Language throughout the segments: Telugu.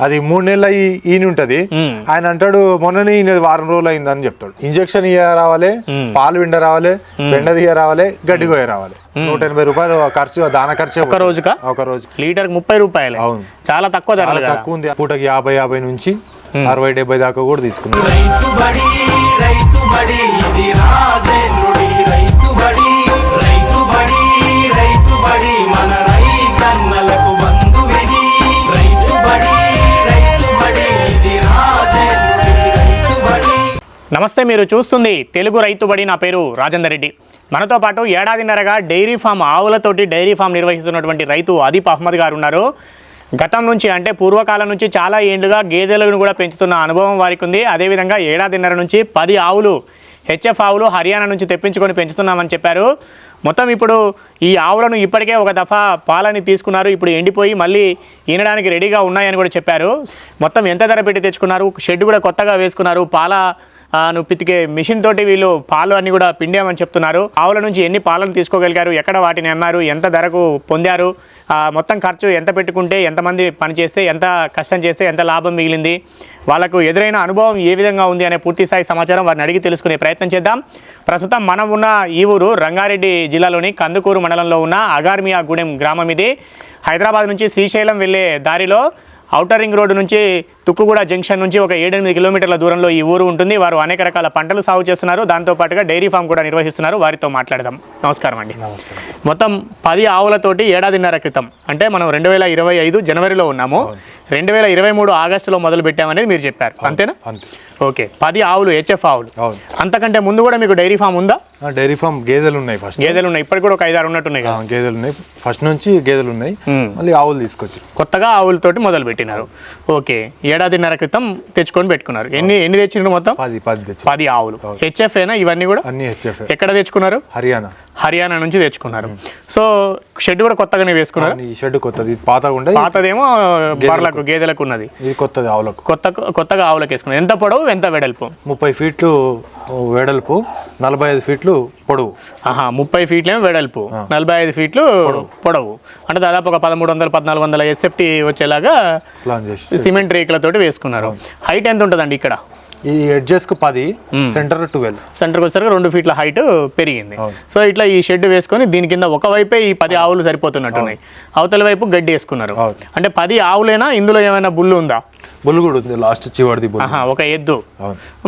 అది మూడు నెలల ఈ- ఈయన ఉంటది. ఆయన అంటాడు మొన్ననే ఈయన వారం రోజులు అయిందని చెప్తాడు. ఇంజక్షన్ ఇయ్య రావాలి. పాలు విండ రావాలి బెండ తీయ రావాలి గడ్డి కోయ రావాలి. నూట ఎనభై రూపాయలు ఖర్చు దాన ఖర్చు ఒక రోజుకా? ఒక రోజు. లీటర్కి ముప్పై రూపాయలు. అవును. చాలా తక్కువ చాలా తక్కువ ఉంది. పూటకి యాభై యాభై నుంచి అరవై డెబ్బై దాకా కూడా తీసుకున్నాం. నమస్తే మీరు చూస్తుంది తెలుగు రైతుబడి నా పేరు రాజేందర్ రెడ్డి. మనతో పాటు ఏడాదిన్నరగా డైరీ ఫామ్ ఆవులతోటి డైరీ ఫామ్ నిర్వహిస్తున్నటువంటి రైతు అదీప్ అహ్మద్ గారు ఉన్నారు. గతం నుంచి అంటే పూర్వకాలం నుంచి చాలా ఏండ్లుగా గేదెలను కూడా పెంచుతున్న అనుభవం వారికి ఉంది అదేవిధంగా ఏడాదిన్నర నుంచి పది ఆవులు హెచ్ఎఫ్ ఆవులు హర్యానా నుంచి తెప్పించుకొని పెంచుతున్నామని చెప్పారు. మొత్తం ఇప్పుడు ఈ ఆవులను ఇప్పటికే ఒక దఫా పాలని తీసుకున్నారు. ఇప్పుడు ఎండిపోయి మళ్ళీ ఈనడానికి రెడీగా ఉన్నాయని కూడా చెప్పారు. మొత్తం ఎంత ధర పెట్టి తెచ్చుకున్నారు? షెడ్ కూడా కొత్తగా వేసుకున్నారు. పాల నువ్వు పితికే మిషన్ తోటి వీళ్ళు పాలు అన్ని కూడా పిండామని చెప్తున్నారు. ఆవుల నుంచి ఎన్ని పాలను తీసుకోగలిగారు? ఎక్కడ వాటిని అమ్మారు? ఎంత ధరకు పొందారు? మొత్తం ఖర్చు ఎంత పెట్టుకుంటే ఎంతమంది పని చేస్తే ఎంత కష్టం చేస్తే ఎంత లాభం మిగిలింది? వాళ్ళకు ఎదురైన అనుభవం ఏ విధంగా ఉంది అనే పూర్తి స్థాయి సమాచారం వారిని అడిగి తెలుసుకునే ప్రయత్నం చేద్దాం. ప్రస్తుతం మనం ఉన్న ఈ ఊరు రంగారెడ్డి జిల్లాలోని కందుకూరు మండలంలో ఉన్న అగార్మియా గూడెం గ్రామం ఇది. హైదరాబాద్ నుంచి శ్రీశైలం వెళ్ళే దారిలో ఔటర్ రింగ్ రోడ్డు నుంచి తుక్కుగూడ జంక్షన్ నుంచి ఒక ఏడెనిమిది కిలోమీటర్ల దూరంలో ఈ ఊరు ఉంటుంది. వారు అనేక రకాల పంటలు సాగు చేస్తున్నారు. దాంతో పాటుగా డైరీ ఫామ్ కూడా నిర్వహిస్తున్నారు. వారితో మాట్లాడదాం. నమస్కారం అండి. మొత్తం పది ఆవులతోటి ఏడాదిన్నర క్రితం అంటే మనం రెండు వేల ఇరవై ఐదు జనవరిలో ఉన్నాము. రెండు వేల ఇరవై మూడు ఆగస్టులో మొదలు పెట్టామనేది మీరు చెప్పారు. అంతేనా? అంతే. ఓకే. పది ఆవులు హెచ్ఎఫ్ ఆవులు. అంతకంటే ముందు కూడా మీకు డైరీ ఫామ్ ఉందా? డైరీ ఫామ్ గేదెలు ఉన్నాయి ఫస్ట్ గేదెలు ఉన్నాయి. ఇప్పటికి కూడా ఒక ఐదారు ఉన్నట్టున్నాయి కదా. గేదెలు ఉన్నాయి. ఫస్ట్ నుంచి గేదెలు ఉన్నాయి. మళ్ళీ ఆవులు తీసుకొచ్చి కొత్తగా ఆవులతోటి మొదలు పెట్టినారు. ఓకే. ఏడాదిన్నర క్రితం తెచ్చుకొని పెట్టుకున్నారు. ఎన్ని ఎన్ని తెచ్చిండ్రు మొత్తం? పది పది పది ఆవులు. హెచ్ఎఫ్ ఏనా? ఇవన్నీ కూడా? అన్ని హెచ్ఎఫ్. ఎక్కడ తెచ్చుకున్నారు? హర్యానా. హర్యానా నుంచి తెచ్చుకున్నారు సో షెడ్ కూడా కొత్తగానే వేసుకున్నారు? ఈ షెడ్ కొత్తది. ఉండే. పాతదేమో బర్లకు గేదెలకు ఉన్నది. ఇది కొత్తది ఆవులకు. కొత్త కొత్తగా ఆవులకు వేసుకున్నారు. ఎంత పొడవు ఎంత వెడల్పు? ముప్పై ఫీట్లు వెడల్పు నలభై ఐదు ఫీట్లు పొడవు. ఆహా ముప్పై ఫీట్లేమో వెడల్పు. నలభై ఐదు ఫీట్లు పొడవు. అంటే దాదాపు ఒక పదమూడు వందల పద్నాలుగు వందల ఎస్ఎఫ్టీ వచ్చేలాగా సిమెంట్ రేకులతోటి వేసుకున్నారు. హైట్ ఎంత ఉంటుందండి ఇక్కడ? ఈ ఎడ్జెస్కు పది సెంటర్ ట్వెల్వ్ సెంటర్కి వచ్చేసరికి రెండు ఫీట్ల హైట్ పెరిగింది. సో ఇట్లా ఈ షెడ్ వేసుకొని దీని కింద ఒకవైపే ఈ పది ఆవులు సరిపోతున్నట్టున్నాయి. అవతల వైపు గడ్డి వేసుకున్నారు. అంటే పది ఆవులైనా ఇందులో ఏమైనా బుల్లు ఉందా? బుల్ కూడా ఉంది లాస్ట్ చివరిది ఒక ఎద్దు.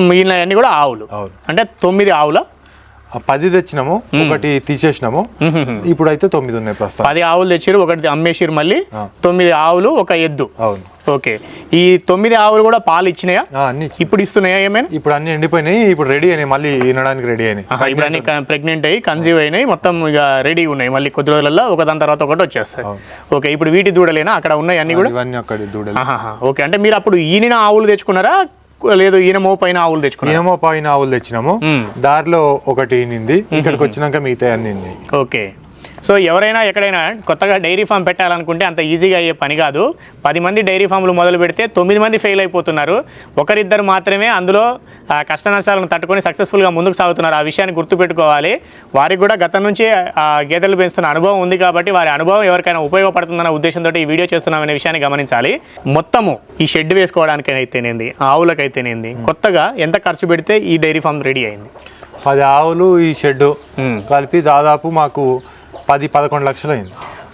మిగిలిన అన్ని కూడా ఆవులు. అంటే తొమ్మిది ఆవుల పది తెచ్చినాము ఒకటి తీసేసినాము. ఇప్పుడు అయితే తొమ్మిది ఉన్నాయి ప్రస్తుతం. పది ఆవులు తెచ్చిరు ఒకటి అమ్మేసిరు మళ్ళీ. తొమ్మిది ఆవులు ఒక ఎద్దు. అవును. ఓకే. ఈ తొమ్మిది ఆవులు కూడా పాలు ఇచ్చినాయా? అన్ని ఇప్పుడు ఇస్తున్నాయా ఏమైనా? ఇప్పుడు అన్ని ఎండిపోయినాయి ఇప్పుడు రెడీ అయినాయి మళ్ళీ వినడానికి రెడీ అయినాయి. ఇప్పుడు అన్ని ప్రెగ్నెంట్ అయ్యి కన్సీవ్ అయినాయి మొత్తం ఇక రెడీ ఉన్నాయి. మళ్ళీ కొద్ది రోజులలో ఒక దాని తర్వాత ఒకటి వచ్చేస్తాయి. ఓకే ఇప్పుడు వీటి దూడలేనా? అక్కడ ఉన్నాయి అన్ని కూడా? ఇవన్నీ అక్కడ దూడలు. ఆహాహా, ఓకే. అంటే మీరు అప్పుడు ఈనిన ఆవులు తెచ్చుకున్నారా? లేదు ఈనమో పైన ఆవులు తెచ్చుకున్నారా. ఏమో పైన ఆవులు తెచ్చినాము. దారిలో ఒకటి నింది. ఇక్కడికి వచ్చినాక మిగతా అన్ని నింది. ఓకే. సో ఎవరైనా ఎక్కడైనా కొత్తగా డైరీ ఫామ్ పెట్టాలనుకుంటే అంత ఈజీగా అయ్యే పని కాదు. పది మంది డైరీ ఫామ్లు మొదలు పెడితే తొమ్మిది మంది ఫెయిల్ అయిపోతున్నారు. ఒకరిద్దరు మాత్రమే అందులో కష్ట నష్టాలను తట్టుకొని సక్సెస్ఫుల్గా ముందుకు సాగుతున్నారు. ఆ విషయాన్ని గుర్తుపెట్టుకోవాలి. వారికి కూడా గతం నుంచి గేదెలు పెంచుతున్న అనుభవం ఉంది కాబట్టి వారి అనుభవం ఎవరికైనా ఉపయోగపడుతుందన్న ఉద్దేశంతో ఈ వీడియో చేస్తున్నామనే విషయాన్ని గమనించాలి. మొత్తము ఈ షెడ్ వేసుకోవడానికైతేనేంది ఆవులకైతేనేంది కొత్తగా ఎంత ఖర్చు పెడితే ఈ డైరీ ఫామ్ రెడీ అయింది? పది ఆవులు ఈ షెడ్. కలిపి దాదాపు మాకు పది పదకొండు లక్షలు అయింది.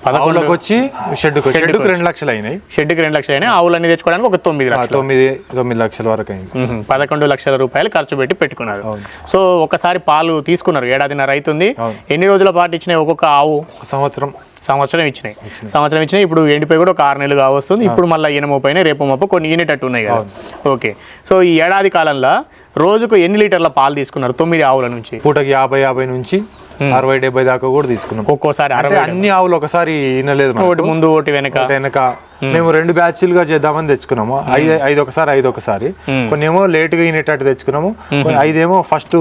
పదకొండు- ఆవులకు వచ్చి షెడ్డుకు షెడ్కు రెండు లక్షలు అయినాయి. షెడ్కి రెండు లక్షలు అయినా ఆవులన్నీ తెచ్చుకోవడానికి ఒక తొమ్మిది తొమ్మిది తొమ్మిది లక్షల వరకు అయింది. పదకొండు లక్షల రూపాయలు ఖర్చు పెట్టి పెట్టుకున్నారు. సో ఒకసారి పాలు తీసుకున్నారు. ఏడాదిన్నర అవుతుంది. ఎన్ని రోజుల పాటు ఇచ్చినాయి ఒక్కొక్క ఆవు? సంవత్సరం. సంవత్సరం ఇచ్చినాయి. సంవత్సరం ఇచ్చినాయి. ఇప్పుడు ఎండిపోయి కూడా ఒక ఆరు నెలలు కావస్తుంది. ఇప్పుడు మళ్ళీ ఈయన పైన రేపు మొప్ప కొన్ని ఈనేటట్టు ఉన్నాయి కదా. ఓకే. సో ఈ ఏడాది కాలంలో రోజుకు ఎన్ని లీటర్ల పాలు తీసుకున్నారు? తొమ్మిది ఆవుల నుంచి. పూటకి యాభై యాభై నుంచి అరవై డెబ్బై దాకా కూడా తీసుకున్నాం. ఒక్కోసారి అన్ని ఆవులు ఒకసారి వినలేదు. ఒకటి ముందు ఒకటి వెనక. వెనక. మేము రెండు బ్యాచ్లుగా చేద్దామని తెచ్చుకున్నాము. ఐదు ఐదు ఒకసారి ఐదు ఒకసారి. కొన్ని ఏమో లేట్గా వినేటట్టు తెచ్చుకున్నాము కొన్ని ఐదేమో ఫస్ట్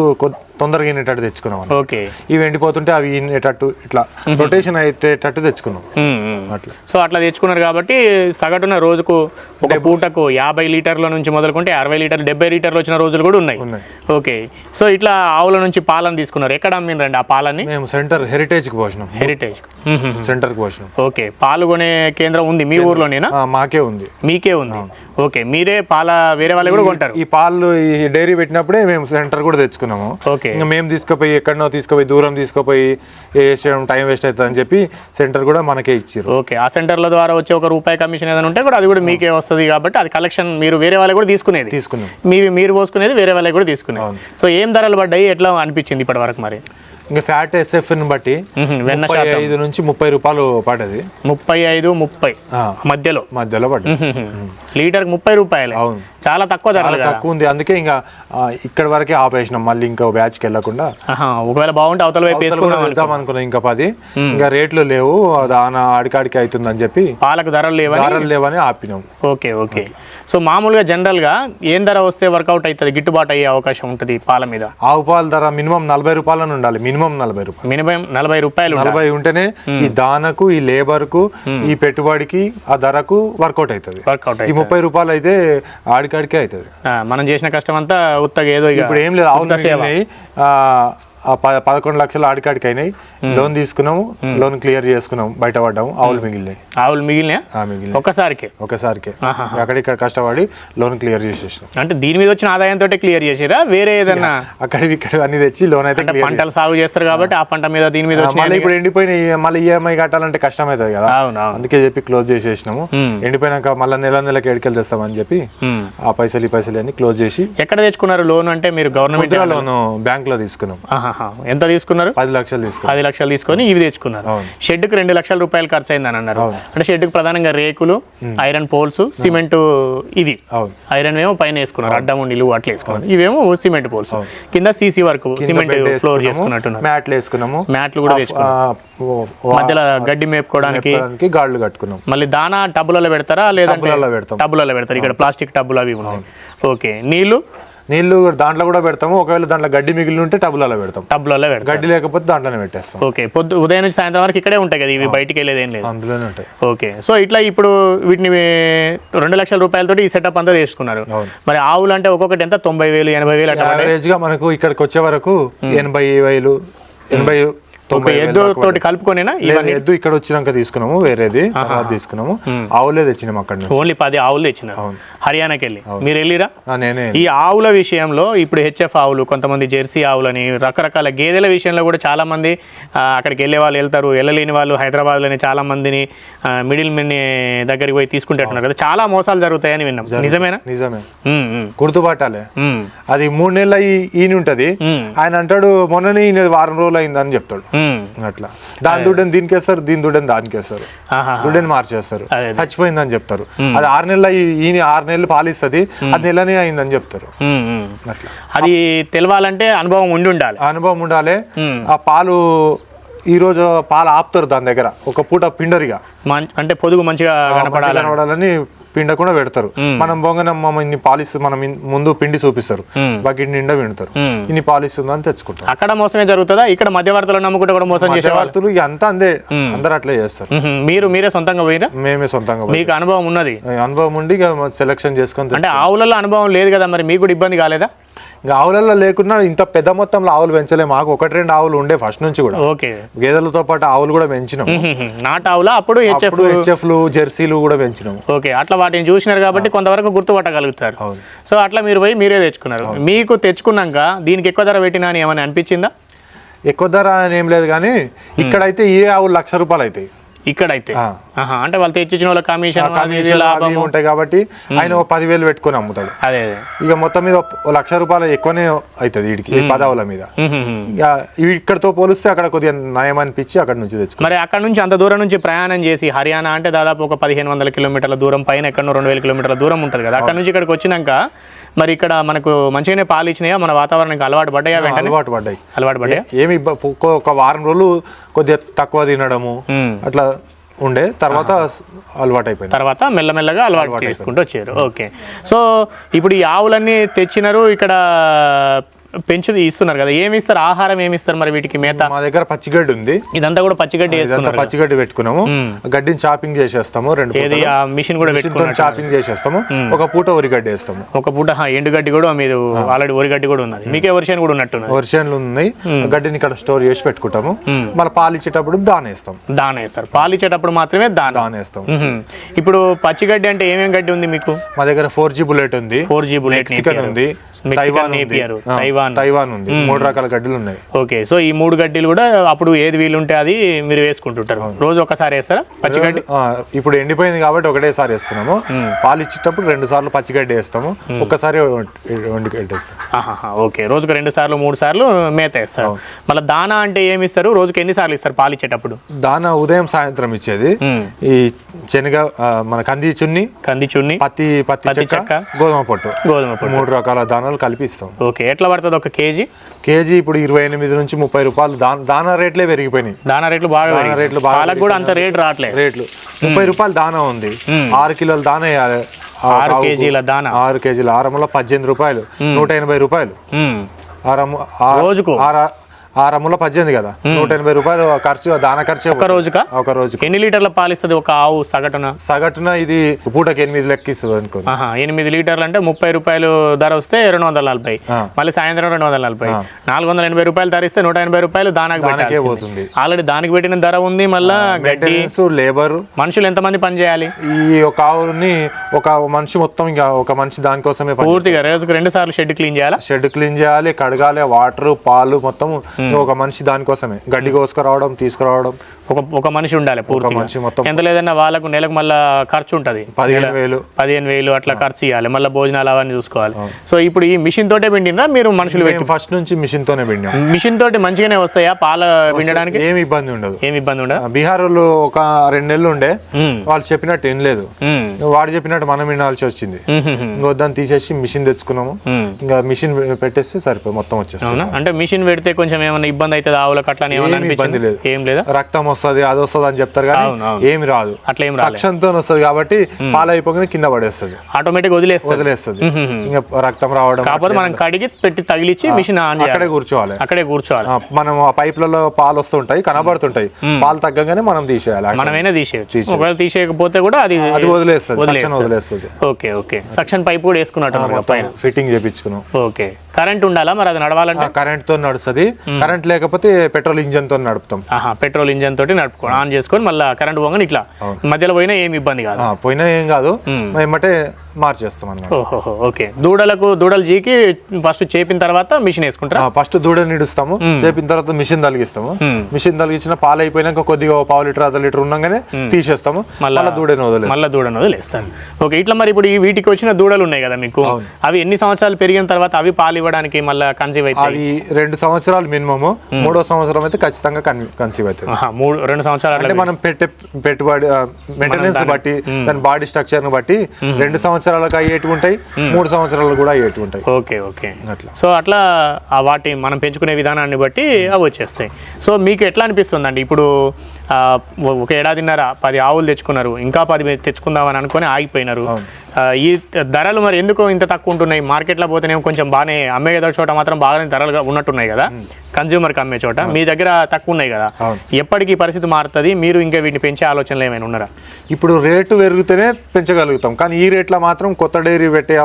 తొందరగా ఈనేటట్టు తెచ్చుకున్నాం. ఓకే. ఇవి ఎండిపోతుంటే అవి ఈనేటట్టు ఇట్లా రొటేషన్ అయ్యేటట్టు తెచ్చుకున్నాం. అట్లా. సో అట్లా తెచ్చుకున్నారు కాబట్టి సగటున రోజుకు ఒక పూటకు యాభై లీటర్ల నుంచి మొదలుకుంటే అరవై లీటర్లు డెబ్బై లీటర్లు వచ్చిన రోజులు కూడా ఉన్నాయి. ఓకే. సో ఇట్లా ఆవుల నుంచి పాలను తీసుకున్నారు. ఎక్కడ అమ్మిండ్రండి ఆ పాలని? మేము సెంటర్ హెరిటేజ్కి పోసినాం. హెరిటేజ్. సెంటర్కి పోసినాం. ఓకే. పాలు కొనే కేంద్రం ఉంది మీ ఊర్లోనేనా? మాకే ఉంది. మీకే ఉంది. ఓకే మీరే పాల వేరే వాళ్ళు కూడా కొంటారు. ఈ పాలు ఈ డైరీ పెట్టినప్పుడే మేము సెంటర్ కూడా తెచ్చుకున్నాము. ఓకే. ఇంకా మేము తీసుకుపోయి ఎక్కడనో తీసుకుపోయి దూరం తీసుకుపోయి వేసేయడం టైం వేస్ట్ అవుతుంది అని చెప్పి సెంటర్ కూడా మనకే ఇచ్చారు ఓకే ఆ సెంటర్ల ద్వారా వచ్చే ఒక రూపాయి కమిషన్ ఏదైనా ఉంటే కూడా అది కూడా మీకే వస్తుంది కాబట్టి అది కలెక్షన్ మీరు వేరే వాళ్ళకి కూడా తీసుకునేది. తీసుకున్నాం. మీవి మీరు పోసుకునేది వేరే వాళ్ళకి కూడా తీసుకునేది. సో ఏం ధరలు పడ్డాయి? ఎట్లా అనిపించింది ఇప్పటి వరకు మరి? ఇంకా ఫ్యాట్ ఎస్ఎఫ్ని బట్టి. వెన్న ఐదు నుంచి ముప్పై రూపాయలు పడ్డది. ముప్పై ఐదు ముప్పై మధ్యలో. మధ్యలో పడ్డది. లీటర్కి ముప్పై రూపాయలు. అవును. చాలా తక్కువ ధరలు తక్కువ ఉంది. అందుకే ఇంకా ఇక్కడ వరకే ఆపేసినాం. మళ్ళీ ఇంకా బ్యాచ్కి వెళ్ళకుండా. ఒకవేళ బాగుంటే అవతల వైపు అనుకున్నాం. ఇంకా పది. ఇంకా రేట్లు లేవు. దాని ఆడికాడికి అవుతుందని చెప్పి పాలకు ధరలు లేవని ధరలు లేవని ఆపినాం. Okay okay. సో మామూలుగా జనరల్గా ఏం ధర వస్తే వర్కౌట్ అవుతుంది గిట్టుబాటు అయ్యే అవకాశం ఉంటుంది పాల మీద? ఆవు పాల ధర మినిమం నలభై రూపాయలని ఉండాలి. మినిమం నలభై రూపాయలు. మినిమం నలభై రూపాయలు. నలభై ఉంటేనే ఈ దానకు ఈ లేబర్కు ఈ పెట్టుబడికి ఆ ధరకు వర్కౌట్ అవుతుంది. వర్కౌట్ ఈ అవుతుంది. ముప్పై రూపాయలు అయితే ఆడికాడికే అవుతుంది మనం చేసిన కష్టం అంతా ఉత్తగా ఏదో ఇక ఇప్పుడు ఏం లేదు ఆవులు. మిగిలినాయి ఆ, పదకొండు లక్షలు ఆడికాడికి అయినాయి లోన్ తీసుకున్నాము లోన్ క్లియర్ చేసుకున్నాం బయట పడ్డాము ఆవులు మిగిలినాయి. ఆవులు మిగిలిన ఆ మిగిలినాయి. ఒక్కసారికి? ఒకసారికే ఆహాహా. అక్కడిక్కడ కష్టపడి లోన్ క్లియర్ చేసేసినాం. అంటే దీని మీద వచ్చిన ఆదాయంతో క్లియర్ చేసిరా వేరే ఏదన్నా? అక్కడ ఇక్కడ అన్ని తెచ్చి లోన్ అయితే పంటలు సాగు చేస్తారు కాబట్టి ఆ. పంట మీద దీని మీద మళ్ళీ ఇప్పుడు ఎండిపోయిన మళ్ళీ ఈఎంఐ కట్టాలంటే కష్టం అవుతుంది కదా అందుకే చెప్పి క్లోజ్ చేసేసినాము. ఎండిపోయినాక మళ్ళీ నెల నెలకి ఎడికెళ్ళి తెస్తామని చెప్పి. ఆ పైసలు ఈ పైసలు అన్ని క్లోజ్ చేసి ఎక్కడ తెచ్చుకున్నారు లోన్ అంటే మీరు గవర్నమెంట్ లోన్ బ్యాంక్లో తీసుకున్నాం. ఎంత తీసుకున్నారు? పది లక్షలు తీసుకున్నాం పది లక్షలు తీసుకొని ఇవి తెచ్చుకున్నారు. అవును. షెడ్కి రెండు లక్షల రూపాయలు ఖర్చు అయిందని అన్నారు. అంటే షెడ్కి ప్రధానంగా రేకులు ఐరన్ పోల్స్ సిమెంట్ ఇది. ఐరన్ ఏమో పైన వేసుకున్నారు అడ్డం నిలువు అట్లా వేసుకున్నారు. ఇవేమో సిమెంట్ పోల్స్. కింద సీసీ వరకు సిమెంట్ ఫ్లోర్ చేసుకున్నట్టున్నారు. మ్యాట్లు వేసుకున్నాము. మ్యాట్లు కూడా వేసుకున్నారు మధ్యలో గడ్డి మేపుకోవడానికి గాడ్లు కట్టుకున్నాం. మళ్ళీ దానా టబ్బులలో పెడతారా? లేదంటే పెడతాం. టబ్బులలో పెడతారు. ఇక్కడ ప్లాస్టిక్ టబ్బులు అవి ఉన్నాయి. ఓకే. నీళ్ళు? నీళ్ళు దాంట్లో కూడా పెడతాము. ఒకవేళ దాంట్లో గడ్డి మిగిలి ఉంటే టబ్బులలో పెడతాం టబ్బులలో పెడతారు గడ్డి లేకపోతే దాంట్లోనే పెట్టేస్తాం. ఓకే పొద్దు ఉదయం నుంచి సాయంత్రం వరకు ఇక్కడే ఉంటాయి కదా ఇవి బయటికి వెళ్ళేది ఏం లేదు. అందులోనే ఉంటాయి. ఓకే సో ఇట్లా ఇప్పుడు వీటిని రెండు లక్షల రూపాయలతోటి ఈ సెటప్ అంతా చేసుకున్నారు. అవును. మరి ఆవులు అంటే ఒక్కొక్కటి ఎంత? తొంభై వేలు ఎనభై వేలు అట్లా గా మనకు ఇక్కడికి వచ్చే వరకు ఎనభై వేలు ఎనభై ఎద్దు తోటి కలుపుకొనేనా? ఎద్దు ఇక్కడ వచ్చినాక తీసుకున్నాము వేరేది తర్వాత తీసుకున్నాము. ఆవులే తెచ్చినాం అక్కడ నుంచి. ఓన్లీ పది ఆవులు తెచ్చినారు. అవును. హర్యానాకి వెళ్ళి మీరు వెళ్ళిరా? నేనే ఈ ఆవుల విషయంలో ఇప్పుడు హెచ్ఎఫ్ ఆవులు కొంతమంది జెర్సీ ఆవులని రకరకాల గేదెల విషయంలో కూడా చాలా మంది అక్కడికి వెళ్ళే వాళ్ళు వెళ్తారు. వెళ్ళలేని వాళ్ళు హైదరాబాద్లోని చాలా మందిని మిడిల్ మెన్ దగ్గరికి పోయి తీసుకుంటున్నారు కదా. చాలా మోసాలు జరుగుతాయని విన్నాం. నిజమేనా? నిజమే. గుర్తుపట్టాలే. అది మూడు నెలలు ఈయన ఉంటది. ఆయన అంటాడు మొన్ననే ఈయన వారం రోజులు అయిందని చెప్తాడు. అట్లా. దాని దుడ్డని దీనికి వేస్తారు దీని దుడ్డని దానికి వేస్తారు. ఆహా. దుడ్డని మార్చేస్తారు. చచ్చిపోయిందని చెప్తారు. అది ఆరు నెలలు ఈయన ఆరు నెలలు పాలిస్తుంది అది నెలనే అయిందని చెప్తారు. అట్లా. అది తెలవాలంటే అనుభవం ఉండి ఉండాలి. అనుభవం ఉండాలి. ఆ పాలు ఈ రోజు పాలు ఆపుతారు దాని దగ్గర. ఒక పూట పిండరిగా. అంటే పొదుగు మంచిగా కనపడాలి కనబడాలని పిండకుండా పెడతారు. మనం బొంగనమ్మ ఇన్ని పాలిస్తు మనం ముందు పిండి చూపిస్తారు. బకెట్ నిండా వింటారు. ఇన్ని పాలిస్తుందని తెచ్చుకుంటారు. అక్కడ మోసమే జరుగుతుందా? ఇక్కడ మధ్యవర్తులు నమ్ముకుంటే కూడా మోసం మధ్యవర్తులు అంతా అందే. అందరు అట్లే చేస్తారు. మీరు మీరే సొంతంగా పోయిరా? మేమే సొంతంగా. మీకు అనుభవం ఉన్నది? అనుభవం ఉండి సెలెక్షన్ చేసుకొని అంటే ఆవులలో అనుభవం లేదు కదా మరి? మీకు కూడా ఇబ్బంది కాలేదా? ఇంకా ఆవులలో లేకున్నా ఇంత పెద్ద మొత్తంలో ఆవులు పెంచలే మాకు ఒకటి రెండు ఆవులు ఉండే ఫస్ట్ నుంచి కూడా. ఓకే. గేదెలతో పాటు ఆవులు కూడా పెంచినాం. నాటు ఆవులా? అప్పుడు హెచ్ఎఫ్? హెచ్ఎఫ్లు జెర్సీలు కూడా పెంచినాం ఓకే. అట్లా వాటిని చూసినారు కాబట్టి కొంతవరకు గుర్తుపట్టగలుగుతారు. సో అట్లా మీరు పోయి మీరే తెచ్చుకున్నారు. మీకు తెచ్చుకున్నాక దీనికి ఎక్కువ ధర పెట్టినా అని ఏమైనా అనిపించిందా? ఎక్కువ ధర అని ఏం లేదు కానీ ఇక్కడైతే ఏ ఆవులు లక్ష రూపాయలు అవుతాయి. ఇక్కడైతే. ఆ. ఆహా, అంటే వాళ్ళు తెచ్చిచ్చిన వాళ్ళ కమిషన్ లాభము. ఉంటాయి కాబట్టి ఆయన ఒక పదివేలు పెట్టుకొని అమ్ముతాడు. అదే అదే. ఇక మొత్తం మీద లక్ష రూపాయలు ఎక్కువనే అవుతుంది వీడికి పదావుల మీద. ఇక ఇక్కడతో పోలిస్తే అక్కడ కొద్దిగా నయం అనిపించి అక్కడ నుంచి తెచ్చుకో మరి అక్కడ నుంచి అంత దూరం నుంచి ప్రయాణం చేసి హర్యానా అంటే దాదాపు ఒక పదిహేను వందల కిలోమీటర్ల దూరం పైన ఎక్కడో రెండు వేల కిలోమీటర్ల దూరం ఉంటుంది కదా. అక్కడ నుంచి ఇక్కడికి వచ్చినాక మరి ఇక్కడ మనకు మంచిగానే పాలు ఇచ్చినాయా? మన వాతావరణానికి అలవాటు పడ్డాయా వెంటనే? అలవాటు పడ్డాయి. అలవాటు పడ్డాయా? ఏమి ఒక- వారం రోజులు కొద్దిగా తక్కువ తినడము. అట్లా ఉండే. తర్వాత అలవాటు అయిపోయింది. తర్వాత మెల్లమెల్లగా అలవాటు చేసుకుంటూ వచ్చారు. ఓకే. సో ఇప్పుడు ఈ ఆవులన్నీ తెచ్చినారు. ఇక్కడ పెంచు ఇస్తున్నారు కదా. ఏమి ఇస్తారు? ఆహారం ఏమి ఇస్తారు మరి వీటికి మేత? మా దగ్గర పచ్చిగడ్డి ఉంది. ఇదంతా కూడా పచ్చిగడ్డి. పచ్చిగడ్డి పెట్టుకున్నాము. గడ్డిని చాపింగ్ చేసేస్తాము రెండు మిషన్ కూడా చాపింగ్ చేసేస్తాము. ఒక పూట ఉరిగడ్డి వేస్తాము. ఒక పూట ఎండుగడ్డి కూడా మీరు ఆల్రెడీ వరిగడ్డి కూడా ఉన్నది. మీకే వర్షన్ కూడా ఉన్నట్టున్నది. వర్షన్లు ఉన్నాయి. గడ్డిని ఇక్కడ స్టోర్ చేసి పెట్టుకుంటాము. మళ్ళీ పాలు ఇచ్చేటప్పుడు దాన వేస్తాం. దాన వేస్తారు. పాలు ఇచ్చేటప్పుడు మాత్రమే దాన. దాన వేస్తాం. ఇప్పుడు పచ్చిగడ్డి అంటే ఏమేమి గడ్డి ఉంది మీకు? మా దగ్గర ఫోర్ జీ బుల్లెట్ ఉంది. ఫోర్ జీ బుల్లెట్ మెక్సికన్ ఉంది. తైవాన్ తైవాన్ తైవాన్ ఉంది. మూడు రకాల గడ్డలు ఉన్నాయి. ఓకే సో ఈ మూడు గడ్డీలు కూడా అప్పుడు ఏది వీలుంటే అది మీరు వేసుకుంటుంటారు. రోజు ఒకసారి వేస్తారా? పచ్చిగడ్డి ఇప్పుడు ఎండిపోయింది కాబట్టి ఒకటేసారి వేస్తున్నాము. పాలు ఇచ్చేటప్పుడు రెండు సార్లు పచ్చిగడ్డి వేస్తాము. ఒక్కసారి వండిగడ్డి వేస్తాం ఓకే రోజుకు రెండు సార్లు మూడు సార్లు మేత వేస్తారు. మళ్ళీ దానా అంటే ఏమి ఇస్తారు? రోజుకి ఎన్ని సార్లు ఇస్తారు పాలు ఇచ్చేటప్పుడు? దాన ఉదయం సాయంత్రం ఇచ్చేది. ఈ శనగ మన కంది చున్ని కంది చున్ని పత్తి పత్తి చెక్క గోధుమ పొట్టు. గోధుమ పొడి మూడు రకాల దానాలు కలిపి ఇస్తాం ఓకే ఎట్లా పడుతుంది ఒక కేజీ? కేజీ ఇప్పుడు ఇరవై ఎనిమిది నుంచి ముప్పై రూపాయలు దాన రేట్లే పెరిగిపోయినాయి. దానా రేట్లు బాగా. రేట్లు బాగా కూడా అంత రేట్ రావట్లేదు రేట్లు. ముప్పై రూపాయలు దానా ఉంది. ఆరు కిలోల దానా వేయాలి. ఆరు. కేజీల దానా. ఆరు కేజీల ఆరముల పద్దెనిమిది రూపాయలు. నూట ఎనభై రూపాయలు. మ్మ్. ఆరము ఆ- ఆరముల పద్దెనిమిది కదా. నూట ఎనభై రూపాయలు ఖర్చు దాన ఖర్చు ఒక రోజుకా? ఒక రోజు ఎన్ని లీటర్ల పాలు ఇస్తుంది ఒక ఆవు సగటున? సగటున ఇది పూటకి ఎనిమిది లెక్కిస్తుంది అనుకో. ఆహా, ఎనిమిది లీటర్లు అంటే ముప్పై రూపాయలు ధర వస్తే రెండు వందల నలభై. మళ్ళీ సాయంత్రం రెండు వందల నలభై. నాలుగు వందల ఎనభై రూపాయలు ధర ఇస్తే నూట ఎనభై రూపాయలు దానాకి. పోతుంది. ఆల్రెడీ దానికి పెట్టిన ధర ఉంది మళ్ళా గడ్డి. లేబర్ మనుషులు ఎంతమంది పని చేయాలి? ఈ ఒక ఆవుని ఒక మనిషి మొత్తం ఇంకా ఒక మనిషి దానికోసమే పూర్తిగా రోజుకు రెండు సార్లు షెడ్ క్లీన్ చేయాలా? షెడ్ క్లీన్ చేయాలి కడగాలి వాటర్ పాలు మొత్తం ఒక మనిషి దానికోసమే. గడ్డి కోసుకురావడం తీసుకురావడం. ఒక ఒక మనిషి ఉండాలి పూర్తిగా. మనిషి మొత్తం. ఎంత లేదన్నా వాళ్ళకు నెలకు మళ్ళా ఖర్చు ఉంటది. పదిహేను వేలు. పదిహేను వేలు అట్లా ఖర్చు ఇవ్వాలి మళ్ళీ భోజనాలు అవన్నీ చూసుకోవాలి. సో ఇప్పుడు ఈ మిషన్ తోటే పిండినరా మీరు మనుషులు పెట్టి ఫస్ట్ నుంచి మిషన్ తోనే పిండాం. మిషన్ తోటి మంచిగానే వస్తాయా? పాల పిండడానికి? ఏమి ఇబ్బంది ఉండదు. ఏమి ఇబ్బంది ఉండదు? బీహార్ ఒక రెండు నెలలు ఉండే వాళ్ళు చెప్పినట్టు ఏం లేదు. వాడు చెప్పినట్టు మనం వినాల్సి వచ్చింది. వద్దని తీసేసి మిషన్ తెచ్చుకున్నాము. ఇంకా మిషన్ పెట్టేస్తే సరిపోయి మొత్తం వచ్చేస్తుంది. అంటే మిషన్ పెడితే కొంచెం ఏమైనా ఇబ్బంది అవుతుంది ఆవులకు అట్లా ఏమైనా ఏమి ఇబ్బంది లేదు. ఏం లేదా? రక్తం వస్తుంది అది వస్తుంది అని చెప్తారు కానీ. ఏమి రాదు. అట్లా ఏం రాలే సక్షన్తో వస్తుంది కాబట్టి పాలు అయిపోగానే కింద పడేస్తుంది. ఆటోమేటిక్ వదిలేస్తుంది. వదిలేస్తుంది. ఇంకా రక్తం రావడం కాకపోతే మనం కడిగి పెట్టి తగిలిచ్చి మిషన్ అక్కడే కూర్చోవాలి. అక్కడే కూర్చోవాలి. మనం ఆ పైపులలో పాలు వస్తుంటాయి కనబడుతుంటాయి. పాలు తగ్గగానే మనం తీసేయాలి. మనమైనా తీసేయచ్చు. ఒకవేళ తీసేయకపోతే కూడా అది అది వదిలేస్తుంది. వదిలేస్తుంది. Okay okay. సక్షన్ పైప్ కూడా వేసుకున్నట్టు ఫిట్టింగ్ చేపించుకున్నాం. ఓకే. కరెంట్ ఉండాలా? మరి అది నడవాలంటే? కరెంట్తో నడుస్తుంది. కరెంట్ లేకపోతే పెట్రోల్ ఇంజన్తో నడుపుతాం. ఆహా పెట్రోల్ ఇంజన్ తోటి నడుపుకో ఆన్ చేసుకొని మళ్ళీ కరెంట్ పోగానే ఇట్లా మధ్యలో పోయినా ఏమి ఇబ్బంది కాదు. పోయినా ఏం కాదు. ఏమంటే మార్చేస్తాం అన్నమాట ఓహో ఓకే. దూడలకు దూడలు జీకి ఫస్ట్ చేపిన తర్వాత మిషన్ వేసుకుంటారా? ఫస్ట్ దూడని ఇడుస్తాము చేపిన తర్వాత మిషన్ తలిగిస్తాము. మిషన్ తలిగించిన పాలు అయిపోయినాక కొద్దిగా పావు లీటర్ అర్ధ లీటర్ ఉండగానే తీసేస్తాము మళ్ళా- దూడని వదిలేస్తాం మళ్ళీ దూడను వదిలేస్తాను. ఓకే ఇట్లా మరి ఇప్పుడు ఈ వీటికి వచ్చిన దూడలు ఉన్నాయి కదా మీకు. అవి ఎన్ని సంవత్సరాలు పెరిగిన తర్వాత అవి పాలు ఇవ్వడానికి మళ్ళీ కన్సీవ్ అవుతాయి? అవి రెండు సంవత్సరాలు మినిమము మూడో సంవత్సరం అయితే ఖచ్చితంగా కన్సీవ్ అవుతుంది మూడు రెండు సంవత్సరాలు అంటే మనం పెట్టే పెట్టుబడి మెయింటెనెన్స్ బట్టి దాని బాడీ స్ట్రక్చర్ను బట్టి రెండు సంవత్సరాలకు అయ్యేటివి ఉంటాయి మూడు సంవత్సరాలు కూడా అయ్యేటివి ఉంటాయి. Okay okay. అట్లా. సో అట్లా వాటి మనం పెంచుకునే విధానాన్ని బట్టి అవి వచ్చేస్తాయి. సో మీకు ఎట్లా అనిపిస్తుంది అండి ఇప్పుడు ఒక ఏడాదిన్నర పది ఆవులు తెచ్చుకున్నారు. ఇంకా పది తెచ్చుకుందామని అనుకొని ఆగిపోయినారు. ఈ ధరలు మరి ఎందుకు ఇంత తక్కువ ఉంటున్నాయి? మార్కెట్లో పోతేనేమో కొంచెం బాగానే అమ్మే చోట మాత్రం బాగానే ధరలుగా ఉన్నట్టున్నాయి కదా. కన్జ్యూమర్కి అమ్మే చోట. మీ దగ్గర తక్కువ ఉన్నాయి కదా. ఎప్పటికీ పరిస్థితి మారుతుంది? మీరు ఇంకా వీటిని పెంచే ఆలోచనలు ఏమైనా ఉన్నారా? ఇప్పుడు రేటు పెరిగితేనే పెంచగలుగుతాం. కానీ ఈ రేట్ల మాత్రం కొత్త డైరీ పెట్టే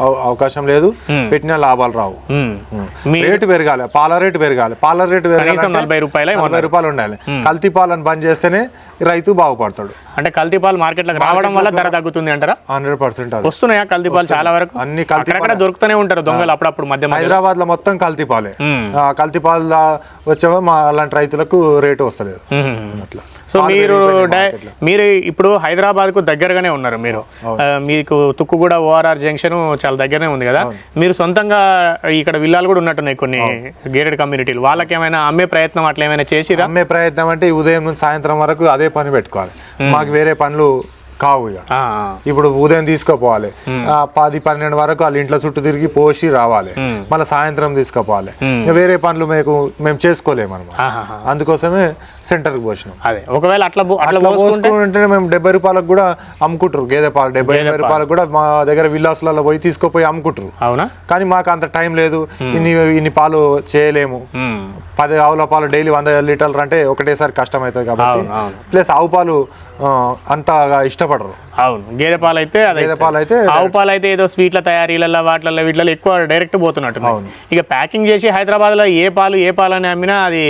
అవకాశం లేదు. పెట్టినా లాభాలు రావు. రేటు పెరగాలి. పాల రేటు పెరగాలి. పాల రేటు పెరగాలి నలభై రూపాయలే నలభై రూపాయలు ఉండాలి. కల్తీ పాలను బంద్ చేస్తేనే రైతు బాగుపడతాడు. అంటే కల్తీ పాలు మార్కెట్లోకి రావడం వల్ల ధర తగ్గుతుంది అంటారా? హండ్రెడ్ పర్సెంట్ వస్తున్నాయా కల్తీ పాలు చాలా వరకు? అన్ని కల్తీ దొరుకుతూనే ఉంటారు దొంగలు అప్పుడప్పుడు మధ్య హైదరాబాద్లో మొత్తం కల్తీ పాలే. మ్మ్. ఆ కల్తీ పాలు వచ్చేవో మా అలాంటి రైతులకు రేటు వస్తలేదు. అట్లా. సో మీరు. మీరు ఇప్పుడు హైదరాబాద్కు దగ్గరగానే ఉన్నారు మీరు. మీకు తుక్కుగూడ ఓఆర్ఆర్ జంక్షన్ చాలా దగ్గరనే ఉంది కదా. మీరు సొంతంగా ఇక్కడ విల్లాలు కూడా ఉన్నట్టున్నాయి కొన్ని గేటెడ్ కమ్యూనిటీలు వాళ్ళకి ఏమైనా అమ్మే ప్రయత్నం అట్లా ఏమైనా చేసిరా? అమ్మే ప్రయత్నం అంటే ఉదయం నుంచి సాయంత్రం వరకు అదే పని పెట్టుకోవాలి. మాకు వేరే పనులు కావు ఇక. ఇప్పుడు ఉదయం తీసుకుపోవాలి. ఆ, పది పన్నెండు వరకు వాళ్ళ ఇంట్లో చుట్టూ తిరిగి పోసి రావాలి. మళ్ళీ సాయంత్రం తీసుకుపోవాలి. వేరే పనులు మేము మేము చేసుకోలేము అనమాట. అందుకోసమే సెంటర్కి పోసినాం. అదే ఒకవేళ అట్లా అట్లా పోసుకుంటే మేము డెబ్బై రూపాయలకు కూడా అమ్ముకుంటారు. గేదె పాలు డెబ్బై ఎనభై రూపాయలకు కూడా మా దగ్గర విల్లాస్లలో పోయి తీసుకుపోయి అమ్ముకుంటారు. అవునా? కానీ మాకు అంత టైం లేదు. ఇన్ని ఇన్ని పాలు చేయలేము. పది ఆవుల పాలు డైలీ వంద లీటర్లు అంటే ఒకటేసారి కష్టం అవుతుంది కాబట్టి. ప్లస్ ఆవు పాలు అంతగా ఇష్టపడరు. అవును. గేదె పాలు అయితే గేదె పాలు అయితే ఆవు పాలు అయితే ఏదో స్వీట్ల తయారీలలో వాటిలలో వీటిలో ఎక్కువ డైరెక్ట్ పోతున్నట్టు. ఇక ప్యాకింగ్ చేసి హైదరాబాద్లో ఏ పాలు ఏ పాలు అని అమ్మినా అది.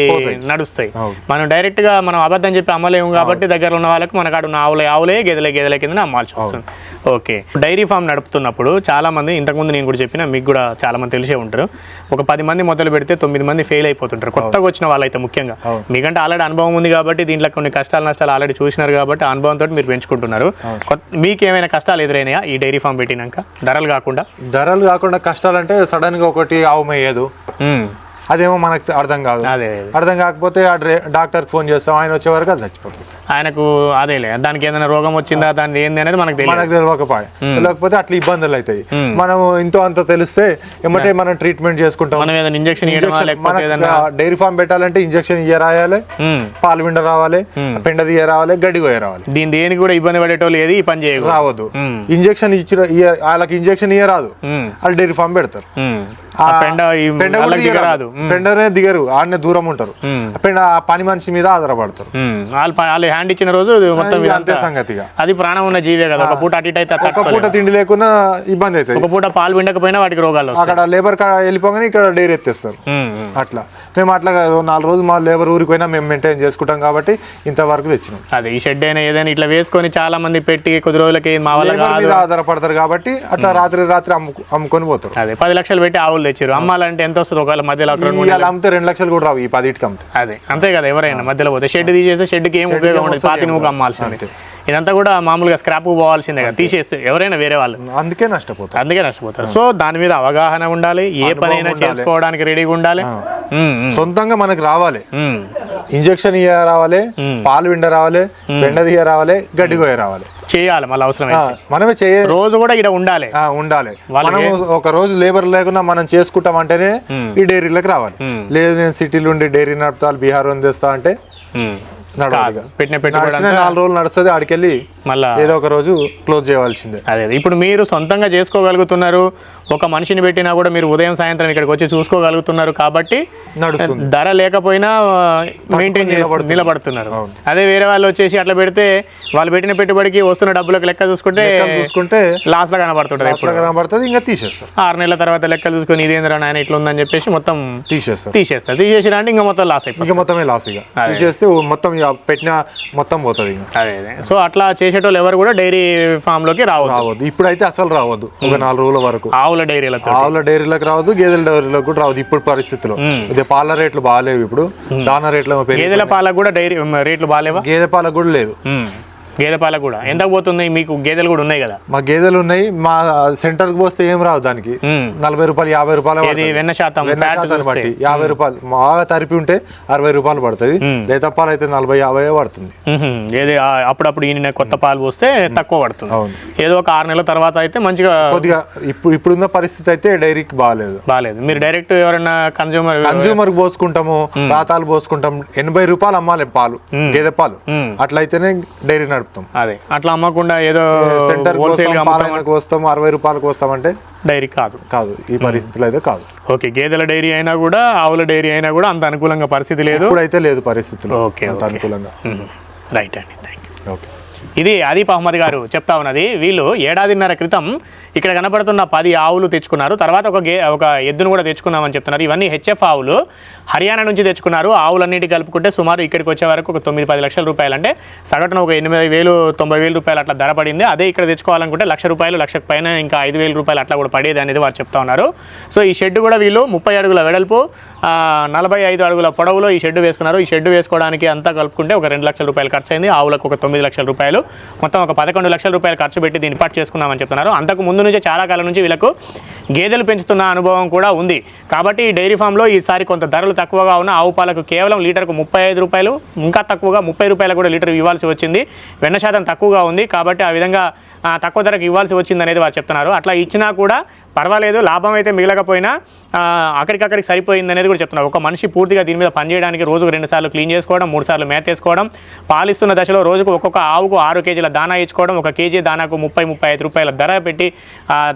నడుస్తాయి. మనం డైరెక్ట్గా మనం అబద్ధం చెప్పి అమ్మలేము కాబట్టి దగ్గర ఉన్న వాళ్ళకి మన కాడ ఉన్న ఆవులే ఆవులే గేదెలే గేదెల కింద అమ్మాల్సి వస్తుంది. ఓకే. డైరీ ఫామ్ నడుపుతున్నప్పుడు చాలా మంది ఇంతకుముందు నేను కూడా చెప్పిన మీకు కూడా చాలా మంది తెలిసే ఉంటారు. ఒక పది మంది మొదలు పెడితే తొమ్మిది మంది ఫెయిల్ అయిపోతుంటారు. కొత్తగా వచ్చిన వాళ్ళైతే ముఖ్యంగా. మీకంటే ఆల్రెడీ అనుభవం ఉంది కాబట్టి దీంట్లో కొన్ని కష్టాలు నష్టాలు ఆల్రెడీ చూసినారు కాబట్టి అనుభవంతో మీరు పెంచుకుంటున్నారు. మీకు ఏమైనా కష్టాలు ఎదురైనాయా ఈ డైరీ ఫామ్ పెట్టినాక? ధరలు కాకుండా? ధరలు కాకుండా కష్టాలంటే సడన్గా ఒకటి ఆవు మేయదు. అదేమో మనకు అర్థం కాదు. అర్థం కాకపోతే ఆ డాక్టర్ ఫోన్ చేస్తాం ఆయన వచ్చే వరకు అది చచ్చిపోతుంది. ఆయనకు అదేలే. దానికి ఏదైనా రోగం వచ్చిందా దాని ఏంది అనేది మనకు తెలియదు. మనకు తెలియకపోయే తెలియకపోతే అట్లా ఇబ్బందులు అవుతాయి. మనం ఇంతో అంత తెలిస్తే ఏమంటే మనం ట్రీట్మెంట్ చేసుకుంటాం. మనం ఏదైనా ఇంజక్షన్ లేకపోతే డైరీ ఫామ్ పెట్టాలంటే ఇంజక్షన్ ఇయ్య రాయాలి పాలు విండ రావాలి పెండ తీయ రావాలి గడ్డి కోయ రావాలి దీని దేనికి కూడా ఇబ్బంది పడేటోళ్ళు ఏది ఈ పని చేయకూడదు. రావద్దు. ఇంజక్షన్ ఇచ్చి ఇయ్య- వాళ్ళకి ఇంజక్షన్ ఇయ్య రాదు వాళ్ళు డైరీ ఫామ్ పెడతారు. ఉమ్. ఆ ఆ పెండ ఈ పెండ కూడా వాళ్ళకి దిగరాదు దిగరాదు. ఉమ్, పెండనే దిగరు ఆడనే దూరం ఉంటారు. పెండ ఆ పని మనిషి మీద ఆధారపడతారు. వాళ్ళు హ్యాండ్ ఇచ్చిన రోజు మొత్తం అంతే అది ప్రాణం ఉన్న జీవే కదా. ఒక పూట అటు ఇటు అయితే ఒక. పూట తిండి లేకున్నా ఇబ్బంది అవుతుంది. ఒక పూట పాలు పిండకపోయినా వాటికి రోగాలు అక్కడ లేబర్ వెళ్ళిపోగానే ఇక్కడ డైరీ ఎత్తేస్తారు. అట్లా. మేము అట్లా కాదు, నాలుగు రోజులు మా లేబర్ ఊరికి పోయినా మేము మెయింటైన్ చేసుకుంటాం కాబట్టి ఇంతవరకు తెచ్చినాం. అదే ఈ షెడ్ అయినా ఏదైనా ఇట్లా వేసుకొని చాలా మంది పెట్టి కొద్ది రోజులకి మా మీద ఆధారపడతారు కాబట్టి అట్లా రాత్రి రాత్రి అమ్ముకు అమ్ముకొని పోతారు. అదే పది లక్షలు పెట్టి ఆవులు తెచ్చారు అమ్మాలంటే ఎంత వస్తుంది? ఒకవేళ మధ్యలో అమ్మితే రెండు లక్షలు కూడా రావు ఈ పదిటికి అమ్మితే. అదే అంతే కదా ఎవరైనా మధ్యలో పోతే. షెడ్ తీసేస్తే షెడ్కి ఏం ఉపయోగం ఉండదు పాతి నువ్వు అమ్మాల్సిందే. ఇదంతా కూడా మామూలుగా స్క్రాప్ పోవాల్సిందే కదా. తీసేస్తే ఎవరైనా వేరే వాళ్ళు. అందుకే నష్టపోతారు. అందుకే నష్టపోతారు. సో దాని మీద అవగాహన ఉండాలి. ఏ పనైనా. చేసుకోవడానికి రెడీగా ఉండాలి. సొంతంగా మనకు రావాలి. ఇంజక్షన్ ఇయ్య రావాలి పాలు విండ రావాలి తీయ రావాలి గడ్డి కోయ రావాలి. చేయాలి మళ్ళీ అవసరం మనమే చేయ రోజు కూడా ఇక్కడ ఉండాలి. ఉండాలి. మనం ఒక రోజు లేబర్ లేకుండా మనం చేసుకుంటాం అంటేనే ఈ డైరీలకు రావాలి. లేదు నేను సిటీలో ఉండి డైరీ నడుపుతా బీహార్ ఉంది అంటే. పెట్టిన పెట్టుబడి నడిచిన నాలుగు రోజులు నడుస్తుంది ఆడికెళ్ళి మళ్ళా ఏదో ఒక రోజు క్లోజ్ చేయవలసిందే. అదే. ఇప్పుడు మీరు సొంతంగా చేసుకోగలుగుతున్నారు ఒక మనిషిని పెట్టినా కూడా మీరు ఉదయం సాయంత్రం ఇక్కడికి వచ్చి చూసుకోగలుగుతున్నారు కాబట్టి ధర లేకపోయినా మెయింటైన్ చేసి నిలబడుతున్నారు. అదే వేరే వాళ్ళు వచ్చేసి అట్లా పెడితే వాళ్ళు పెట్టిన పెట్టుబడికి వస్తున్న డబ్బులకు లెక్క చూసుకుంటే చూసుకుంటే లాస్ లా కనబడుతుంటది అట్లా ఎప్పుడు. కనబడుతుంది ఇంకా తీసేస్తారు. ఆరు నెలల తర్వాత లెక్కలు చూసుకొని ఇదేంద్రా నాయన ఇట్లా ఉందని చెప్పేసి మొత్తం తీసేస్తారు. తీసేస్తారు. తీసేసినా అంటే ఇంకా మొత్తం లాస్ అయిపోతుంది. ఇంకా మొత్తమే లాస్ ఇక. తీసేస్తే మొత్తం పెట్టిన మొత్తం పోతుంది అదే అదే. సో అట్లా చేసేటోళ్ళు ఎవరు కూడా డైరీ ఫామ్లోకి రావద్దు. ఇప్పుడైతే అసలు రావద్దు. ఒక నాలుగు రోజుల వరకు. ఆవుల డైరీలతో ఆవుల డైరీలకు రావద్దు గేదెల డైరీలకు కూడా రావద్దు. ఇప్పుడు పరిస్థితిలో. ఇదే పాల రేట్లు బాగాలేవు ఇప్పుడు. దానా రేట్లు గేదెల పాలకు కూడా డైరీ రేట్లు బాగాలేవా? గేదె పాలకు కూడా లేదు. గేదె పాలకు కూడా. ఎంత పోతుంది? మీకు గేదెలు కూడా ఉన్నాయి కదా. మా గేదెలు ఉన్నాయి. మా సెంటర్కి పోస్తే ఏం రావు దానికి. నలభై రూపాయలు యాభై రూపాయలు. వెన్న శాతం వెన్న శాతాన్ని. బట్టి. యాభై రూపాయలు. బాగా తరిపి ఉంటే అరవై రూపాయలు పడుతుంది. లేత పాలు అయితే నలభై యాభై పడుతుంది. ఏది? అప్పుడప్పుడు ఈయన కొత్త పాలు పోస్తే తక్కువ పడుతుంది. ఏదో ఒక ఆరు నెలల తర్వాత అయితే మంచిగా కొద్దిగా ఇప్పుడు ఇప్పుడున్న పరిస్థితి అయితే డైరీకి బాగాలేదు. బాగాలేదు. మీరు డైరెక్ట్ ఎవరైనా కన్జ్యూమర్ కన్జ్యూమర్ పోసుకుంటాము రాతాలు పోసుకుంటాం ఎనభై రూపాయలు అమ్మాలి పాలు గేదె పాలు. అట్లయితేనే డైరీ నడుపుతాం. అదే. అట్లా అమ్మకుండా ఏదో సెంటర్ పాలనకు వస్తాం అరవై రూపాయలకు వస్తామంటే డైరీ కాదు. కాదు. ఈ పరిస్థితులు అయితే కాదు. ఓకే గేదెల డైరీ అయినా కూడా ఆవుల డైరీ అయినా కూడా అంత అనుకూలంగా పరిస్థితి లేదు? ఇప్పుడైతే లేదు పరిస్థితులు. ఓకే, అంత. అనుకూలంగా. రైట్ అండి థ్యాంక్ యూ ఓకే. ఇది ఆదిప్ అహ్మద్ గారు చెప్తా ఉన్నది వీళ్ళు ఏడాదిన్నర క్రితం ఇక్కడ కనబడుతున్న పది ఆవులు తెచ్చుకున్నారు. తర్వాత ఒక గే ఒక ఎద్దును కూడా తెచ్చుకున్నామని చెప్తున్నారు. ఇవన్నీ హెచ్ఎఫ్ ఆవులు. హర్యానా నుంచి తెచ్చుకున్నారు. ఆవులన్నిటి కలుపుకుంటే సుమారు ఇక్కడికి వచ్చే వరకు ఒక తొమ్మిది పది లక్షల రూపాయలు అంటే సగటున ఒక ఎనిమిది వేలు తొంభై వేలు రూపాయలు అట్లా ధర పడింది. అదే ఇక్కడ తెచ్చుకోవాలనుకుంటే లక్ష రూపాయలు లక్షకు పైన ఇంకా ఐదు వేల రూపాయలు అట్లా కూడా పడేది అనేది వారు చెప్తా ఉన్నారు. సో ఈ షెడ్ కూడా వీళ్ళు ముప్పై అడుగుల వెడల్పు నలభై ఐదు అడుగుల పొడవులో ఈ షెడ్ వేసుకున్నారు. ఈ షెడ్ వేసుకోవడానికి అంతా కలుపుకుంటే ఒక రెండు లక్షల రూపాయలు ఖర్చు అయింది ఆవులకు ఒక తొమ్మిది లక్షల రూపాయలు. మొత్తం ఒక పదకొండు లక్షల రూపాయలు ఖర్చు పెట్టి దీన్ని పాటు చేసుకున్నామని చెప్తున్నారు. అంతకు ముందు నుంచే చాలా కాలం నుంచి వీళ్ళకు గేదెలు పెంచుతున్న అనుభవం కూడా ఉంది. కాబట్టి ఈ డైరీ ఫామ్లో ఈసారి కొంత ధరలు తక్కువగా ఉన్న ఆవు పాలకు కేవలం లీటర్కు ముప్పై ఐదు రూపాయలు ఇంకా తక్కువగా ముప్పై రూపాయలు కూడా లీటర్ ఇవ్వాల్సి వచ్చింది. వెన్న శాతం తక్కువగా ఉంది కాబట్టి ఆ విధంగా తక్కువ ధరకు ఇవ్వాల్సి వచ్చింది అనేది వారు చెప్తున్నారు. అట్లా ఇచ్చినా కూడా పర్వాలేదు లాభం అయితే మిగలకపోయినా అక్కడికక్కడికి సరిపోయింది అనేది కూడా చెప్తున్నారు ఒక మనిషి పూర్తిగా దీని మీద పనిచేయడానికి రోజుకు రెండు సార్లు క్లీన్ చేసుకోవడం మూడు సార్లు మేత వేసుకోవడం పాలిస్తున్న దశలో రోజుకు ఒక్కొక్క ఆవుకు ఆరు కేజీల దానా ఇచ్చుకోవడం ఒక కేజీ దానాకు ముప్పై ముప్పై ఐదు రూపాయల ధర పెట్టి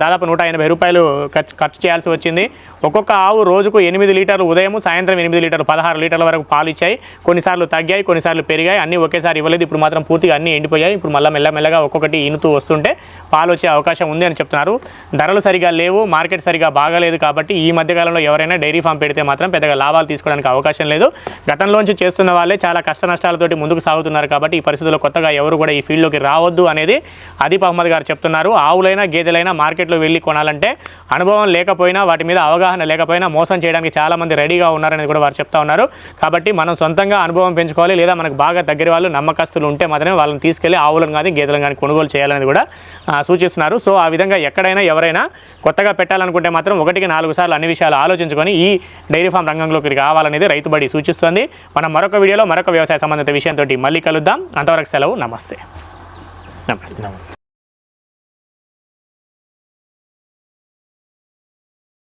దాదాపు నూట ఎనభై రూపాయలు ఖర్చు ఖర్చు చేయాల్సి వచ్చింది. ఒక్కొక్క ఆవు రోజుకు ఎనిమిది లీటర్లు ఉదయం సాయంత్రం ఎనిమిది లీటర్లు పదహారు లీటర్ల వరకు పాలు ఇచ్చాయి. కొన్నిసార్లు తగ్గాయి కొన్నిసార్లు పెరిగాయి. అన్నీ ఒకేసారి ఇవ్వలేదు. ఇప్పుడు మాత్రం పూర్తిగా అన్నీ ఎండిపోయాయి. ఇప్పుడు మళ్ళీ మెల్లమెల్లగా ఒక్కొక్కటి ఇనుతూ వస్తుంటే పాలు వచ్చే అవకాశం ఉంది అని చెప్తున్నారు. ధరలు సరిగా లేవు మార్కెట్ సరిగా బాగాలేదు కాబట్టి ఈ మధ్యకాలంలో ఎవరైనా డైరీ ఫామ్ పెడితే మాత్రం పెద్దగా లాభాలు తీసుకోవడానికి అవకాశం లేదు. గతంలోంచి చేస్తున్న వాళ్ళే చాలా కష్ట నష్టాలతోటి ముందుకు సాగుతున్నారు కాబట్టి ఈ పరిస్థితుల్లో కొత్తగా ఎవరు కూడా ఈ ఫీల్డ్లోకి రావద్దు అనేది అదీప్ అహ్మద్ గారు చెప్తున్నారు. ఆవులైనా గేదెలైనా మార్కెట్లో వెళ్ళి కొనాలంటే అనుభవం లేకపోయినా వాటి మీద అవగాహన లేకపోయినా మోసం చేయడానికి చాలామంది రెడీగా ఉన్నారని కూడా వారు చెప్తా ఉన్నారు. కాబట్టి మనం సొంతంగా అనుభవం పెంచుకోవాలి లేదా మనకు బాగా దగ్గర వాళ్ళు నమ్మకస్తులు ఉంటే మాత్రమే వాళ్ళని తీసుకెళ్ళి ఆవులను కానీ గేదెలను కానీ కొనుగోలు చేయాలని కూడా సూచిస్తున్నారు. సో ఆ విధంగా ఎక్కడైనా ఎవరైనా కొత్తగా పెట్టాలనుకుంటే మాత్రం ఒకటికి నాలుగు సార్లు అన్ని విషయాలు ఆలోచించుకొని ఈ డైరీ ఫామ్ రంగంలోకి రావాలనేది రైతుబడి సూచిస్తుంది. మనం మరొక వీడియోలో మరొక వ్యవసాయ సంబంధిత విషయంతో మళ్ళీ కలుద్దాం. అంతవరకు సెలవు. నమస్తే. నమస్తే. నమస్తే.